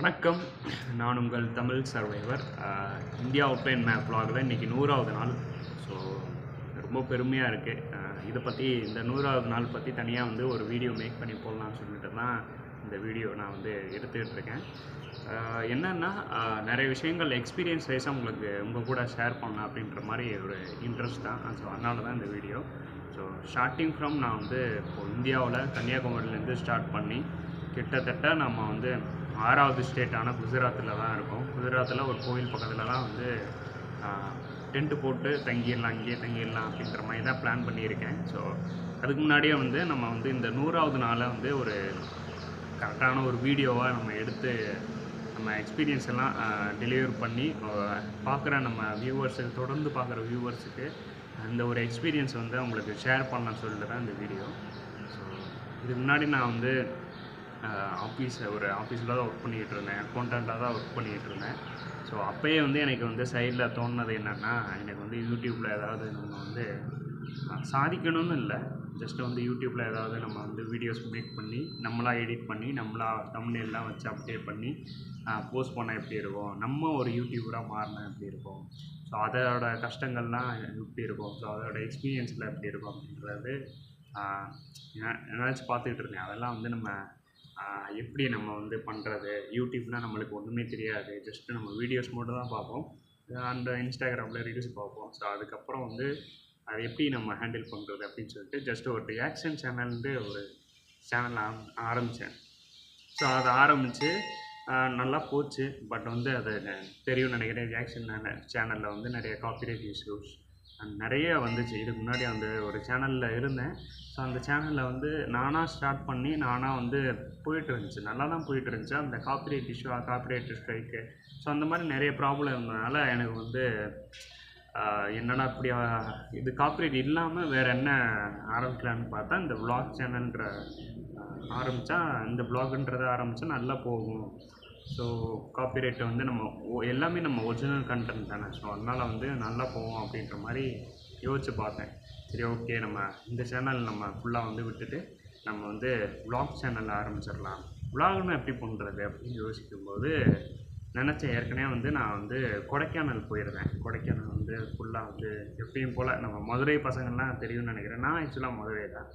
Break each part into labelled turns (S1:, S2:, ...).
S1: வணக்கம். நான் உங்கள் Tamil survivor. India outline map vlogல இன்றைக்கி நூறாவது நாள். ஸோ ரொம்ப பெருமையாக இருக்குது இதை பற்றி இந்த நூறாவது நாள் பற்றி தனியாக வந்து ஒரு வீடியோ மேக் பண்ணி போடலாம்னு சொல்லிட்டு தான் இந்த வீடியோ நான் வந்து எடுத்துக்கிட்டு இருக்கேன். என்னன்னா நிறைய விஷயங்கள் எக்ஸ்பீரியன்ஸ் வைஸாக உங்களுக்கு உங்கள் கூட ஷேர் பண்ணலாம் அப்படின்ற மாதிரி ஒரு இன்ட்ரெஸ்ட் தான். ஸோ அதனால தான் இந்த வீடியோ. ஸோ ஸ்டார்டிங் ஃப்ரம் நான் வந்து இப்போ இந்தியாவில் கன்னியாகுமரியிலேருந்து ஸ்டார்ட் பண்ணி கிட்டத்தட்ட நம்ம வந்து ஆறாவது ஸ்டேட்டான குஜராத்தில் தான் இருக்கும். குஜராத்தில் ஒரு கோவில் பக்கத்தில் தான் வந்து டென்ட்டு போட்டு தங்கிடலாம் இங்கேயே தங்கிடலாம் அப்படின்ற மாதிரி தான் பிளான் பண்ணியிருக்கேன். ஸோ அதுக்கு முன்னாடியே வந்து நம்ம வந்து இந்த நூறாவது நாளை வந்து ஒரு கரெக்டான ஒரு வீடியோவாக நம்ம எடுத்து நம்ம எக்ஸ்பீரியன்ஸ் எல்லாம் டெலிவர் பண்ணி பார்க்குற நம்ம வியூவர்ஸுக்கு தொடர்ந்து பார்க்குற வியூவர்ஸுக்கு அந்த ஒரு எக்ஸ்பீரியன்ஸ் வந்து அவங்களுக்கு ஷேர் பண்ணலாம்னு சொல்லிட்டு தான் இந்த வீடியோ. ஸோ இதுக்கு முன்னாடி நான் வந்து ஆஃபீஸ் ஒரு ஆஃபீஸில் தான் ஒர்க் பண்ணிகிட்டு இருந்தேன். அக்கௌண்ட்டாக தான் ஒர்க் பண்ணிகிட்டு இருந்தேன். ஸோ அப்போயே வந்து எனக்கு வந்து சைடில் தோணுனது என்னென்னா எனக்கு வந்து யூடியூப்பில் ஏதாவது நம்ம வந்து சாதிக்கணும்னு இல்லை. ஜஸ்ட் வந்து யூடியூப்பில் ஏதாவது நம்ம வந்து வீடியோஸ் மேக் பண்ணி நம்மளா எடிட் பண்ணி நம்மளா தமிழ்லாம் வச்சு அப்டேட் பண்ணி போஸ்ட் பண்ணால் எப்படி இருக்கும்? நம்ம ஒரு யூடியூபராக மாறினா எப்படி இருக்கும்? ஸோ அதோட கஷ்டங்கள்லாம் எப்படி இருக்கும்? ஸோ அதோட எக்ஸ்பீரியன்ஸில் எப்படி இருக்கும் அப்படின்றது நினச்சி பார்த்துக்கிட்டு இருந்தேன். அதெல்லாம் வந்து நம்ம எப்படி நம்ம வந்து பண்ணுறது யூடியூப்னால் நம்மளுக்கு ஒன்றுமே தெரியாது. ஜஸ்ட்டு நம்ம வீடியோஸ் மட்டும் தான் பார்ப்போம். அந்த இன்ஸ்டாகிராமில் ரீல்ஸ் பார்ப்போம். ஸோ அதுக்கப்புறம் வந்து அதை எப்படி நம்ம ஹேண்டில் பண்ணுறது அப்படின்னு சொல்லிட்டு ஜஸ்ட் ஒரு ரியாக்ஷன் சேனல்ந்து ஒரு சேனல் ஆரம்பித்தேன் ஸோ அதை ஆரம்பித்து நல்லா போச்சு. பட் வந்து அது தெரியும் நினைக்கிறேன். ரியாக்ஷன் சேனலில் வந்து நிறைய காப்பிரைட் இஷ்யூஸ் நிறைய வந்துச்சு. இதுக்கு முன்னாடி அந்த ஒரு சேனலில் இருந்தேன். ஸோ அந்த சேனலில் வந்து நானாக ஸ்டார்ட் பண்ணி நானாக வந்து போயிட்டு இருந்துச்சு நல்லா தான் போயிட்டு இருந்துச்சு அந்த copyright issue copyright strike so அந்த மாதிரி நிறைய ப்ராப்ளம் இருந்ததுனால எனக்கு வந்து என்னடா இப்படி இது காப்பிரைட் இல்லாமல் வேறு என்ன ஆரம்பிக்கலான்னு பார்த்தா இந்த விளாக் சேனல்ன்ற ஆரம்பித்தா இந்த ப்ளாக்ன்றதை ஆரம்பித்தா நல்லா போகும். ஸோ காப்பிரைட்டை வந்து நம்ம ஒ- எல்லாமே நம்ம ஒரிஜினல் கண்டென்ட் தானே. ஸோ அதனால் வந்து நல்லா போவோம் அப்படின்ற மாதிரி யோசித்து பார்த்தேன். சரி ஓகே நம்ம இந்த சேனல் நம்ம ஃபுல்லாக வந்து விட்டுட்டு நம்ம வந்து vlog சேனல் ஆரம்பிச்சிடலாம். Vlogனா எப்படி பண்ணுறது அப்படின்னு யோசிக்கும்போது நினச்சேன் ஏற்கனவே வந்து நான் வந்து கொடைக்கானல் போயிருந்தேன். கொடைக்கானல் வந்து ஃபுல்லாக வந்து எப்பயும் போல் நம்ம மதுரை பசங்கள்லாம் தெரியும்னு நினைக்கிறேன். நான் ஆக்சுவலாக மதுரை தான்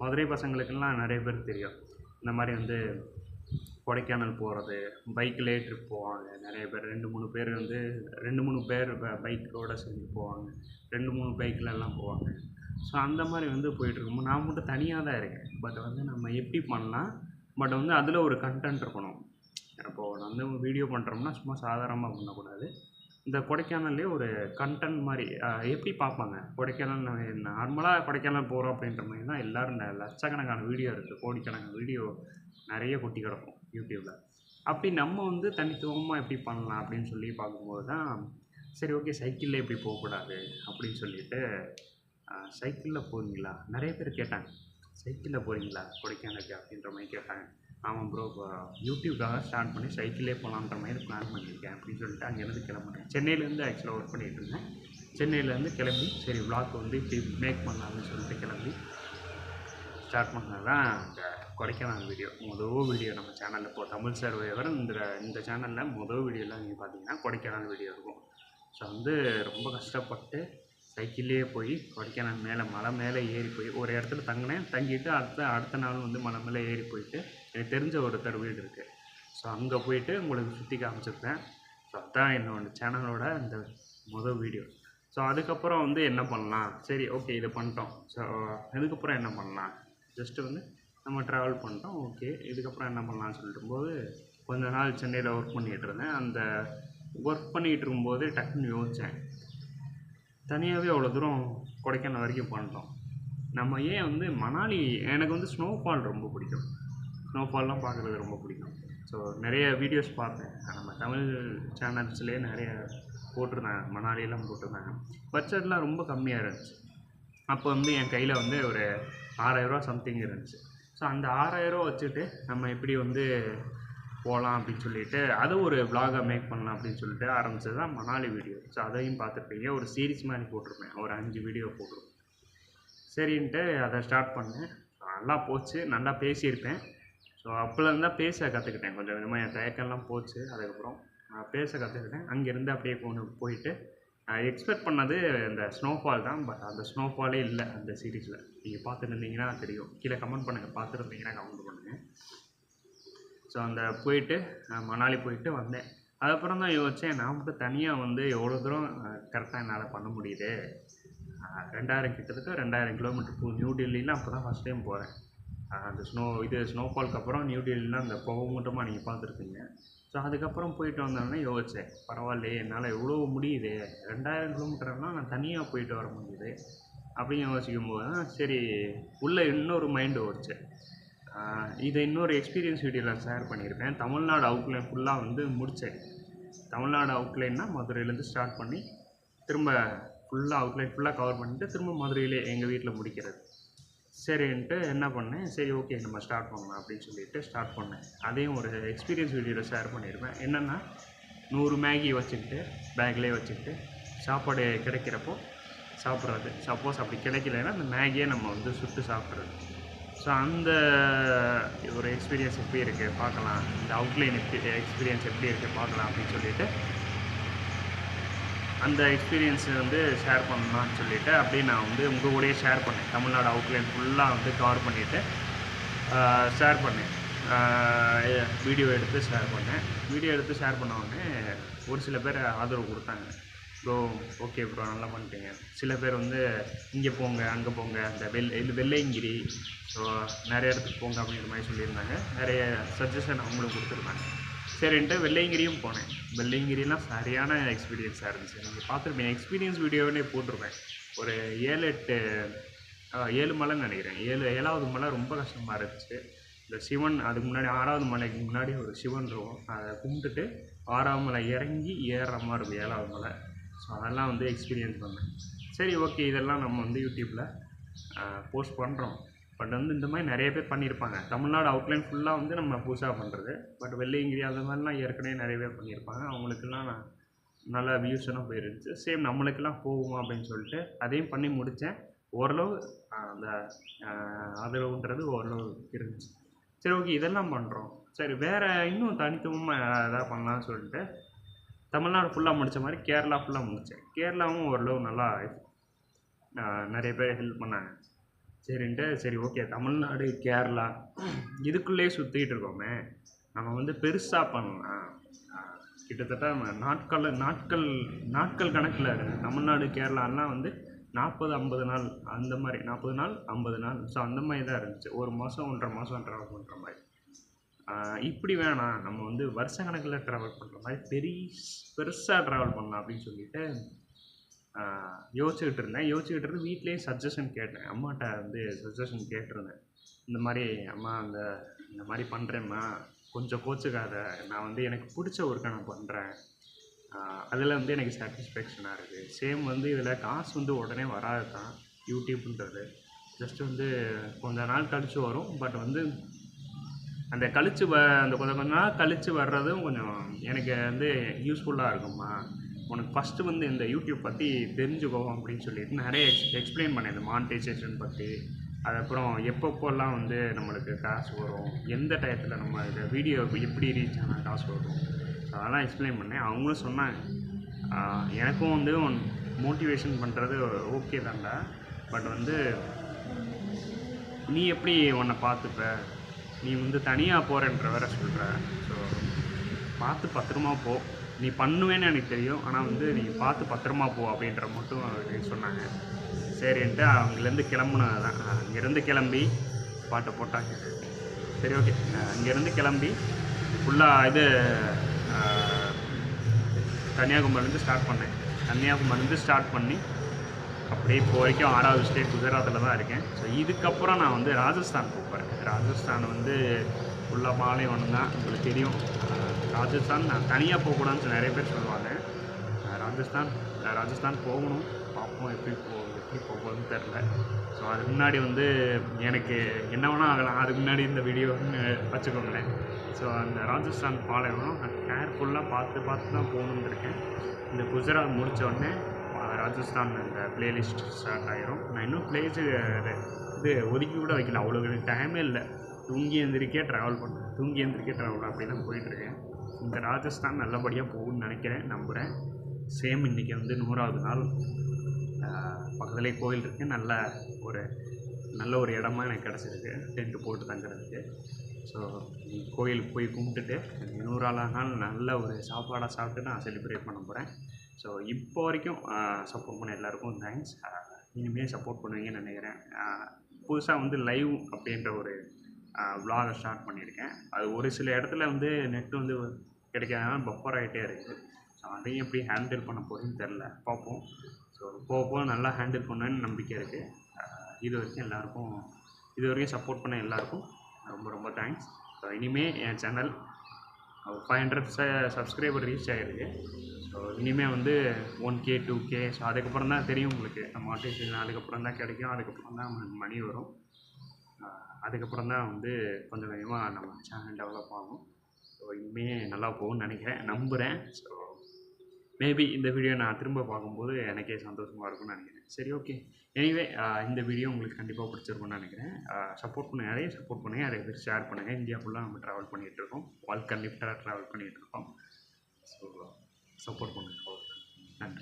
S1: மதுரை பசங்களுக்கெல்லாம் நிறைய பேர் தெரியும். இந்த மாதிரி வந்து கொடைக்கானல் போகிறது பைக்கிலே ட்ரிப் போவாங்க. நிறைய பேர் ரெண்டு மூணு பேர் வந்து ரெண்டு மூணு பேர் பைக்கோட சேர்ந்து போவாங்க. ரெண்டு மூணு பைக்கிலலாம் போவாங்க. ஸோ அந்த மாதிரி வந்து போயிட்டுருக்கும்போது நான் மட்டும் தனியாக தான் இருக்கேன். பட் வந்து நம்ம எப்படி பண்ணலாம் பட் வந்து அதில் ஒரு கண்டென்ட் இருக்கணும். இப்போது நான் வந்து வீடியோ பண்ணுறோம்னா சும்மா சாதாரணமாக பண்ணக்கூடாது. இந்த கொடைக்கானல்லே ஒரு கண்டென்ட் மாதிரி எப்படி பார்ப்பாங்க? கொடைக்கானல் நார்மலாக கொடைக்கானல் போகிறோம் அப்படின்ற மாதிரி தான் எல்லோரும் லட்சக்கணக்கான வீடியோ இருக்குது கோடிக்கணக்கான வீடியோ நிறைய கொட்டி கிடக்கும் யூடியூப்பில் அப்படி நம்ம வந்து தனித்துவமாக எப்படி பண்ணலாம் அப்படின்னு சொல்லி பார்க்கும்போது தான் சரி ஓகே சைக்கிளில் எப்படி போகக்கூடாது அப்படின்னு சொல்லிட்டு சைக்கிளில் போகிறீங்களா நிறைய பேர் கேட்டாங்க. சைக்கிளில் போகிறீங்களா கொடைக்கானலுக்கு அப்படின்ற மாதிரி கேட்டாங்க. ஆமாம் ப்ரோ இப்போ யூடியூப்காக ஸ்டார்ட் பண்ணி சைக்கிளே போகலான்ற மாதிரி பிளான் பண்ணியிருக்கேன் அப்படின்னு சொல்லிட்டு அங்கேருந்து கிளம்புனேன். சென்னையிலேருந்து ஆக்சுவலாக ஒர்க் பண்ணிகிட்டு இருந்தேன். சென்னையிலேருந்து கிளம்பி சரி விளாக் வந்து இப்படி மேக் பண்ணலாம்னு சொல்லிட்டு கிளம்பி ஸ்டார்ட் பண்ணால் தான் கொடைக்கானல் வீடியோ மொதல் வீடியோ நம்ம சேனலில் இப்போ தமிழ் சர்வைவர் இந்த இந்த சேனலில் மொதல் வீடியோலாம் நீங்கள் பார்த்தீங்கன்னா கொடைக்கானல் வீடியோ இருக்கும். ஸோ வந்து ரொம்ப கஷ்டப்பட்டு சைக்கிள்லேயே போய் கொடைக்கானல் மேலே மலை மேலே ஏறி போய் ஒரு இடத்துல தங்கினேன். தங்கிட்டு அடுத்த அடுத்த நாள் வந்து மலை மேலே ஏறி போயிட்டு எனக்கு தெரிஞ்ச ஒருத்தர் வீடு இருக்குது ஸோ அங்கே போயிட்டு உங்களுக்கு சுற்றி காமிச்சிருப்பேன். ஸோ அதுதான் என்னோட சேனலோட இந்த மொதல் வீடியோ ஸோ அதுக்கப்புறம் வந்து என்ன பண்ணலாம்? சரி ஓகே இதை பண்ணிட்டோம். ஸோ இதுக்கப்புறம் என்ன பண்ணலாம்? ஜஸ்ட்டு வந்து நம்ம ட்ராவல் பண்ணிட்டோம். ஓகே இதுக்கப்புறம் என்ன பண்ணலான்னு சொல்லிட்டு கொஞ்ச நாள் சென்னையில் ஒர்க் பண்ணிகிட்டு இருந்தேன். அந்த ஒர்க் பண்ணிகிட்டு இருக்கும்போது டக்குன்னு யோசித்தேன் தனியாகவே அவ்வளோ தூரம் கொடைக்கானல் வரைக்கும் பண்ணிட்டோம். நம்ம ஏன் வந்து மணாலி எனக்கு வந்து ஸ்னோஃபால் ரொம்ப பிடிக்கும். ஸ்னோஃபால்லாம் பார்க்குறது ரொம்ப பிடிக்கும். ஸோ நிறைய வீடியோஸ் பார்த்தேன். நம்ம தமிழ் சேனல்ஸ்லேயே நிறைய போட்டிருந்தாங்க. மணாலியெல்லாம் போட்டிருந்தாங்க. பட்ஜெட்லாம் ரொம்ப கம்மியாக இருந்துச்சு. அப்போ வந்து என் கையில் வந்து ஒரு ஆறாயிரரூவா சம்திங் இருந்துச்சு. ஸோ அந்த ஆறாயிரம் வச்சுட்டு நம்ம எப்படி வந்து போகலாம் அப்படின்னு சொல்லிட்டு அதை ஒரு vlog-ஆ மேக் பண்ணலாம் அப்படின்னு சொல்லிட்டு ஆரம்பிச்சது தான் மணாலி வீடியோ ஸோ அதையும் பார்த்துருப்பீங்க. ஒரு சீரிஸ் மாதிரி போட்டிருப்பேன். ஒரு அஞ்சு வீடியோ போட்டிருப்பேன். சரின்ட்டு அதை ஸ்டார்ட் பண்ணேன். நல்லா போச்சு. நல்லா பேசியிருப்பேன். ஸோ அப்போலேருந்து தான் பேச கற்றுக்கிட்டேன் கொஞ்சம் கொஞ்சமாக என் தயக்கம்லாம் போச்சு. அதுக்கப்புறம் நான் பேச கற்றுக்கிட்டேன் அங்கேருந்து அப்படியே கொண்டு போயிட்டு எக்ஸ்பெக்ட் பண்ணது இந்த ஸ்னோஃபால் தான் பட் அந்த ஸ்னோஃபாலே இல்லை அந்த சீரீஸில் நீங்கள் பார்த்துருந்தீங்கன்னா தெரியும். கீழே கமெண்ட் பண்ணுங்கள் பார்த்துருந்தீங்கன்னா கமெண்ட் பண்ணுங்கள் ஸோ அந்த போயிட்டு மணாலி போயிட்டு வந்தேன். அதுக்கப்புறம் தான் யோசித்தேன் நான் மட்டும் தனியாக வந்து எவ்வளோ தூரம் கரெக்டாக என்னால் பண்ண முடியுது. ரெண்டாயிரம் கிட்டத்தட்ட ரெண்டாயிரம் கிலோமீட்டர் போ நியூ டெல்லியில் அப்போ தான் ஃபஸ்ட் டைம் போகிறேன் அந்த ஸ்னோ இது ஸ்னோஃபாலுக்கு அப்புறம் நியூ டெல்லியில் அந்த புகை மூட்டமாக நீங்கள் பார்த்துருக்கீங்க ஸோ அதுக்கப்புறம் போயிட்டு வந்தோடனே யோசித்தேன் பரவாயில்லையே என்னால் இவ்வளோ முடியுது ரெண்டாயிரம் கிலோமீட்டர்னால் நான் தனியாக போயிட்டு வர முடியுது அப்படின்னு யோசிக்கும் போது தான் சரி உள்ளே இன்னொரு மைண்டு ஓடிச்சு. இதை இன்னொரு எக்ஸ்பீரியன்ஸ் வீடியோவில் ஷேர் பண்ணியிருப்பேன். தமிழ்நாடு அவுட்லைன் ஃபுல்லாக வந்து முடித்தேன் தமிழ்நாடு அவுட்லைன்னா மதுரையிலேருந்து ஸ்டார்ட் பண்ணி திரும்ப ஃபுல்லாக அவுட்லைன் ஃபுல்லாக கவர் பண்ணிட்டு திரும்ப மதுரையிலே எங்கள் வீட்டில் முடிக்கிறது. சரின்ட்டு என்ன பண்ணேன் சரி ஓகே நம்ம ஸ்டார்ட் பண்ணலாம் அப்படின்னு சொல்லிட்டு ஸ்டார்ட் பண்ணேன். அதையும் ஒரு எக்ஸ்பீரியன்ஸ் வீடியோவில் ஷேர் பண்ணியிருப்பேன் என்னென்னா நூறு மேகி வச்சுக்கிட்டு பேக்லேயே வச்சுக்கிட்டு சாப்பாடு கிடைக்கிறப்போ சாப்பிட்றது. சப்போஸ் அப்படி கிடைக்கலன்னா அந்த மேகியை நம்ம வந்து சுட்டு சாப்பிட்றது. ஸோ அந்த ஒரு எக்ஸ்பீரியன்ஸ் எப்படி இருக்குது பார்க்கலாம். இந்த அவுட்லைன் எப்படி எக்ஸ்பீரியன்ஸ் எப்படி இருக்குது பார்க்கலாம் அப்படின்னு சொல்லிட்டு அந்த எக்ஸ்பீரியன்ஸ் வந்து ஷேர் பண்ணலாம்னு சொல்லிவிட்டு அப்படியே நான் வந்து உங்கள் கூடயே ஷேர் பண்ணேன். தமிழ்நாடு அவுட்லைன் ஃபுல்லாக வந்து கவர் பண்ணிவிட்டு ஷேர் பண்ணேன். வீடியோ எடுத்து ஷேர் பண்ணேன். வீடியோ எடுத்து ஷேர் பண்ண உடனே ஒரு சில பேர் ஆதரவு கொடுத்தாங்க. ப்ரோ ஓகே ப்ரோ நல்லா பண்ணிட்டீங்க. சில பேர் வந்து இங்கே போங்க அங்கே போங்க அந்த வெள் இது வெள்ளையங்கிரி ஸோ நிறைய இடத்துக்கு போங்க அப்படின்ற மாதிரி சொல்லியிருந்தாங்க. நிறைய சஜஷன் அவங்களும் கொடுத்துருந்தாங்க. சரின்ட்டு வெள்ளையங்கிரியும் போனேன். வெள்ளையங்கிரிலாம் சரியான எக்ஸ்பீரியன்ஸாக இருந்துச்சு. நீங்கள் பார்த்துருப்பீங்க எக்ஸ்பீரியன்ஸ் வீடியோனே போட்டிருப்பேன். ஒரு ஏழு எட்டு ஏழு மலைன்னு நினைக்கிறேன். ஏழு ஏழாவது மலை ரொம்ப கஷ்டமாக இருந்துச்சு. இந்த சிவன் அதுக்கு முன்னாடி ஆறாவது மலைக்கு முன்னாடி ஒரு சிவன் இருக்கும். அதை கும்பிட்டுட்டு ஆறாவது மலை இறங்கி ஏறுற மாதிரி இருக்கும் ஏழாவது மலை. ஸோ அதெல்லாம் வந்து எக்ஸ்பீரியன்ஸ் பண்ணேன். சரி ஓகே இதெல்லாம் நம்ம வந்து யூடியூப்பில் போஸ்ட் பண்ணுறோம் பட் வந்து இந்த மாதிரி நிறைய பேர் பண்ணியிருப்பாங்க. தமிழ்நாடு அவுட்லைன் ஃபுல்லாக வந்து நம்ம புதுசாக பண்ணுறது பட் வெள்ளையங்கிரி அந்த மாதிரிலாம் ஏற்கனவே நிறைய பேர் பண்ணியிருப்பாங்க. அவங்களுக்கெல்லாம் நான் நல்லா வியூஸ் எல்லாம் போயிருந்துச்சு. சேம் நம்மளுக்கெல்லாம் போகுமா அப்படின்னு சொல்லிட்டு அதையும் பண்ணி முடித்தேன். ஓரளவு அந்த ஆதரவுன்றது ஓரளவு இருந்துச்சு. சரி ஓகே இதெல்லாம் பண்ணுறோம் சரி வேறு இன்னும் தனித்துவமாக எதாவது பண்ணலாம்னு சொல்லிட்டு தமிழ்நாடு ஃபுல்லாக முடித்த மாதிரி கேரளா ஃபுல்லாக முடித்தேன் கேரளாவும் ஓரளவு நல்லா நிறைய பேர் ஹெல்ப் பண்ணாங்க. சரின்ட்டு சரி ஓகே தமிழ்நாடு கேரளா இதுக்குள்ளேயே சுற்றிக்கிட்டு இருக்கோமே. நம்ம வந்து பெருசாக பண்ணலாம். கிட்டத்தட்ட நாட்கள் நாட்கள் நாட்கள் கணக்கில் தமிழ்நாடு கேரளாலாம் வந்து நாற்பது ஐம்பது நாள் அந்த மாதிரி. நாற்பது நாள் ஐம்பது நாள். ஸோ அந்த மாதிரி தான் இருந்துச்சு. ஒரு மாதம் ஒன்றரை மாதம் ட்ராவல் பண்ணுற மாதிரி. இப்படி வேணாம் நம்ம வந்து வருஷ கணக்கில் ட்ராவல் பண்ணுற மாதிரி பெரிய பெருசாக ட்ராவல் பண்ணலாம் அப்படின்னு சொல்லிட்டு யோசிச்சுக்கிட்டு இருந்தேன் யோசிச்சுக்கிட்டு இருந்து வீட்லேயும் சஜஷன் கேட்டேன். அம்மாட்ட வந்து சஜஷன் கேட்டிருந்தேன். இந்த மாதிரி அம்மா அந்த இந்த மாதிரி பண்ணுறேம்மா கொஞ்சம் கோச்சுக்காத. நான் வந்து எனக்கு பிடிச்ச ஒர்க்கை நான் பண்ணுறேன் அதில் வந்து எனக்கு சாட்டிஸ்ஃபேக்ஷனாக இருக்குது சேம் வந்து இதில் காசு வந்து உடனே வராது தான். யூடியூப்ன்றது ஜஸ்ட் வந்து கொஞ்ச நாள் கழித்து வரும். பட் வந்து அந்த கழிச்சு வ அந்த கொஞ்சம் கொஞ்ச நாள் கழித்து வர்றதும் கொஞ்சம் எனக்கு வந்து யூஸ்ஃபுல்லாக இருக்கும்மா. உனக்கு ஃபஸ்ட்டு வந்து இந்த யூடியூப் பற்றி தெரிஞ்சுக்கோ அப்படின்னு சொல்லிட்டு நிறைய எக்ஸ் எக்ஸ்பிளைன் பண்ணேன். இந்த மானிட்டைசேஷன் பற்றி அதுக்கப்புறம் எப்பப்போல்லாம் வந்து நம்மளுக்கு காசு வரும் எந்த டயத்தில் நம்ம இந்த வீடியோ எப்படி ரீச் ஆனால் காசு வரும் அதெல்லாம் எக்ஸ்பிளைன் பண்ணேன். அவங்களும் சொன்னாங்க. எனக்கும் வந்து மோட்டிவேஷன் பண்ணுறது ஓகே தான்டா. பட் வந்து நீ எப்படி உன்னை பார்த்துப்ப? நீ வந்து தனியாக போகிறேன்ற வேற சொல்கிற ஸோ பார்த்து பத்திரமா போ. நீ பண்ணுவேன்னு எனக்கு தெரியும். ஆனால் வந்து நீ பார்த்து பத்திரமா போ அப்படின்ற மட்டும் எனக்கு சொன்னாங்க. சரின்ட்டு அவங்கலேருந்து கிளம்புனது தான் அங்கேருந்து கிளம்பி பாட்டை போட்டாங்க. சரி ஓகே. அங்கேருந்து கிளம்பி ஃபுல்லாக இது கன்னியாகுமரிலேருந்து ஸ்டார்ட் பண்ணேன். கன்னியாகுமரிலேருந்து ஸ்டார்ட் பண்ணி அப்படியே இப்போ வரைக்கும் ஆறாவது ஸ்டேட் குஜராத்தில் தான் இருக்கேன். ஸோ இதுக்கப்புறம் நான் வந்து ராஜஸ்தான் போகிறேன் ராஜஸ்தான் வந்து ஃபுல்லாக பாலைவனம் தான் உங்களுக்கு தெரியும். ராஜஸ்தான் நான் தனியாக போகக்கூடாதுன்னு நிறைய பேர் சொல்லுவாங்க. ராஜஸ்தான் ராஜஸ்தான் போகணும். பார்ப்போம் எப்படி போ எப்படி போகணும்னு தெரில ஸோ அதுக்கு முன்னாடி வந்து எனக்கு என்ன வேணால் ஆகலாம். அதுக்கு முன்னாடி இந்த வீடியோன்னு வச்சுக்கோங்களேன். ஸோ அந்த ராஜஸ்தான் பாலைவனம் நான் கேர்ஃபுல்லாக பார்த்து பார்த்து தான் போகணுன்னு இருக்கேன். இந்த குஜராத் முடித்த உடனே ராஜஸ்தான் அந்த பிளேலிஸ்ட் ஸ்டார்ட் ஆகிரும் நான் இன்னும் பிளேஸு இது ஒதுக்கி கூட வைக்கல. அவ்வளோ டைமே இல்லை. தூங்கி எந்திரிக்கே ட்ராவல் பண்ணுறேன் தூங்கி எந்திரிக்கே ட்ராவல் அப்படி தான் போயிட்டுருக்கேன் இந்த ராஜஸ்தான் நல்லபடியாக போகும்னு நினைக்கிறேன் நம்புகிறேன் சேம் இன்றைக்கி வந்து நூறாவது நாள் பக்கத்துலேயே கோயில் இருக்குது நல்ல ஒரு நல்ல ஒரு இடமா எனக்கு கிடச்சிருக்கு. டென்ட்டு போட்டு தங்குறதுக்கு. ஸோ கோயிலுக்கு போய் கும்பிட்டுட்டு நூறாவது நாள் நல்ல ஒரு சாப்பாடாக சாப்பிட்டு நான் செலிப்ரேட் பண்ண போகிறேன் ஸோ இப்போ வரைக்கும் சப்போர்ட் பண்ண எல்லாருக்கும் தேங்க்ஸ் இனிமேல் சப்போர்ட் பண்ணுவீங்கன்னு நினைக்கிறேன். புதுசாக வந்து லைவ் அப்படின்ற ஒரு விலாகை ஸ்டார்ட் பண்ணியிருக்கேன். அது ஒரு சில இடத்துல வந்து நெட் வந்து கிடைக்காம பப்பர் ஆகிட்டே இருக்குது ஸோ அதையும் எப்படி ஹேண்டில் பண்ண போகிறேன்னு தெரில பார்ப்போம். ஸோ போக போக நல்லா ஹேண்டில் பண்ணுவேன்னு நம்பிக்கை இருக்குது இது வரைக்கும் எல்லாருக்கும் இது வரைக்கும் சப்போர்ட் பண்ண எல்லாருக்கும் ரொம்ப ரொம்ப தேங்க்ஸ் ஸோ இனிமேல் என் channel five hundred subscriber reach ஆகிருக்கு ஸோ இனிமேல் வந்து one K two K so அதுக்கப்புறம் தான் தெரியும் உங்களுக்கு. நம்ம மாட்டிவேஷன் அதுக்கப்புறம் தான் கிடைக்கும். அதுக்கப்புறம் தான் மணி வரும். அதுக்கப்புறம் தான் வந்து கொஞ்சம் கொஞ்சமாக நம்ம சேனல் டெவலப் ஆகும். ஸோ இனிமேல் நல்லா போகும்னு நினைக்கிறேன். நம்புகிறேன் ஸோ மேபி இந்த வீடியோ நான் திரும்ப பார்க்கும்போது எனக்கே சந்தோஷமாக இருக்கும்னு நினைக்கிறேன். சரி ஓகே எனிவே இந்த வீடியோ உங்களுக்கு கண்டிப்பாக பிடிச்சிருக்கும்னு நினைக்கிறேன். சப்போர்ட் பண்ண நிறைய சப்போர்ட் பண்ணுங்கள் நிறைய பேர் ஷேர் பண்ணுங்கள் இந்தியா ஃபுல்லாக நம்ம ட்ராவல் பண்ணிகிட்டு இருக்கோம். வால்கன் லிஃப்டாக ட்ராவல் பண்ணிகிட்டு இருக்கோம் ஸோ சப்போர்ட் பண்ணுங்கள் நன்றி.